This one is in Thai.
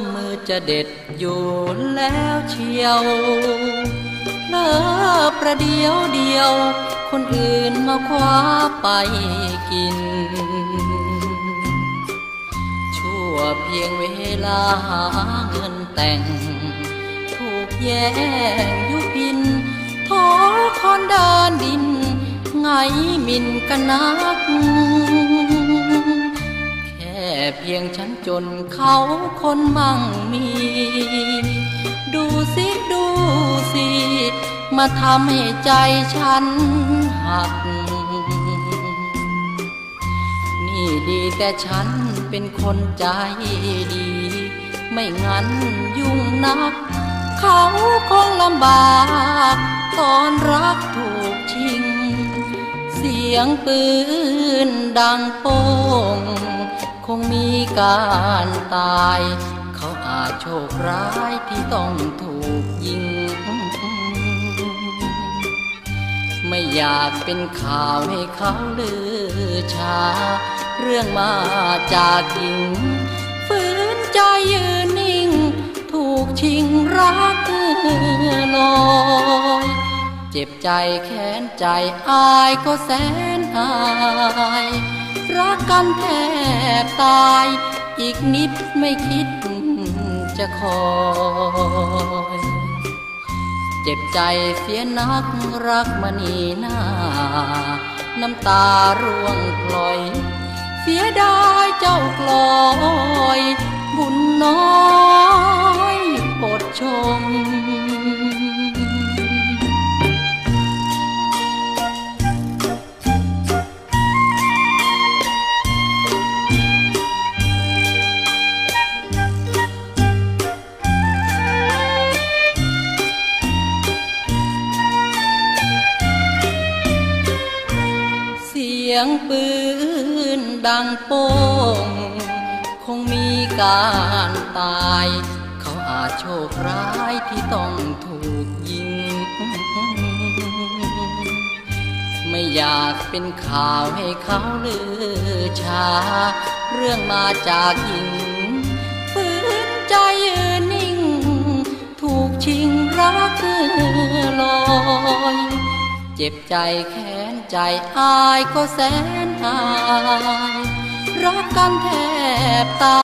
เมื่อจะเด็ดอยู่แล้วเชียวเลิประเดียวเดียว คนอื่นมาคว้าไปกิน ชั่วเพียงเวลาหาเงินแต่ง ถูกแย่งยุพินทอคอนดานดิน ไงมินกันนักแค่ เพียงฉันจนเขาคนมั่งมี ดูสิดูสิ มาทำให้ใจฉันหัก นี่ดีแต่ฉันเป็นคนใจดี ไม่งั้นยุ่งนัก เขาคงลำบาก ตอนรักถูกชิง เสียงปืนดังโป้ง คงมีการตาย เขาอาจโชคร้ายที่ต้องถูกยิง ไม่อยากเป็นข่าวให้เขาลือชา เรื่องมาจากหญิงฝืนใจยืนนิ่ง ถูกชิงรักลอยเจ็บใจแค้นใจอายก็แสนอาย รักกันแทบตาย อีกนิดไม่คิดจะคอย เจ็บใจเสียนักรักมณีหน้า น้ำตาร่วงพลอย เสียดายเจ้ากลอย บุญน้อย ยงปืนดังโป้ง คงมีการตาย เขาอาจโชคร้ายที่ต้องถูกยิง ไม่อยากเป็นข่าวให้เขาลือชา เรื่องมาจากหญิงฝืนใจยืนนิ่ง ถูกชิงรักลอย จ็บใจแค้นใจอายก็แสนอาย รักกันแทบตาย